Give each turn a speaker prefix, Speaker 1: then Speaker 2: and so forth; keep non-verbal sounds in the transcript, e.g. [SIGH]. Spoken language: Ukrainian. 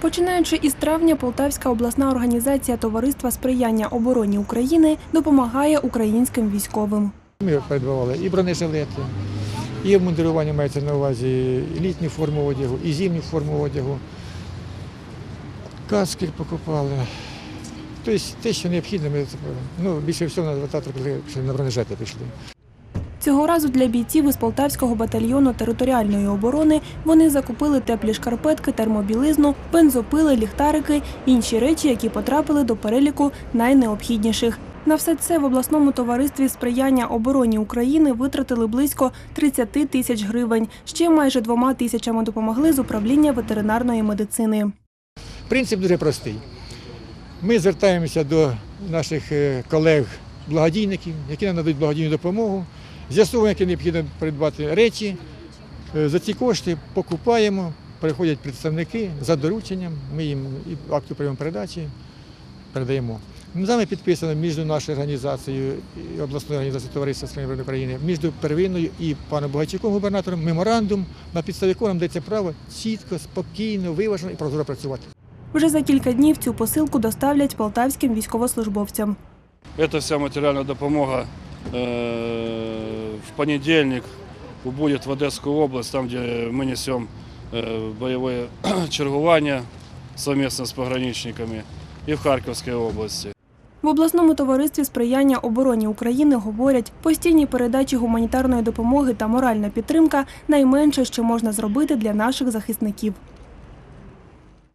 Speaker 1: Починаючи із травня, Полтавська обласна організація Товариства сприяння обороні України допомагає українським військовим.
Speaker 2: Ми придбавали і бронежилети, і обмундирування мається на увазі і літню форму одягу, і зимню форму одягу. Каски покупали. Тобто те, що необхідно, ми ну, більше всього на вататор пішли, на бронежилети пішли.
Speaker 1: Цього разу для бійців із Полтавського батальйону територіальної оборони вони закупили теплі шкарпетки, термобілизну, бензопили, ліхтарики, інші речі, які потрапили до переліку найнеобхідніших. На все це в обласному товаристві сприяння обороні України витратили близько 30 тисяч гривень. Ще майже двома тисячами допомогли з управління ветеринарної медицини.
Speaker 2: Принцип дуже простий. Ми звертаємося до наших е, колег-благодійників, які нам надають благодійну допомогу, з'ясовуємо, які необхідно придбати речі. Е, За ці кошти покупаємо, приходять представники за дорученням, ми їм акту прийому передачі передаємо. З нами підписано між нашою організацією і обласною організацією товариства Сприяння України, між первинною і паном Бугайчуком, губернатором, меморандум, на підставі якого нам дається право чітко, спокійно, виважено і прозоро працювати.
Speaker 1: Вже за кілька днів цю посилку доставлять полтавським військовослужбовцям.
Speaker 3: Эта вся материальная допомога в понедельник убудет в Одесскую область, там, где мы несем э, боевое [CLEARS THROAT] чергування совместно с пограничниками, и в Харьковской области.
Speaker 1: В обласному товаристві сприяння обороні України говорять, постійні передачі гуманітарної допомоги та моральна підтримка найменше, що можна зробити для наших захисників.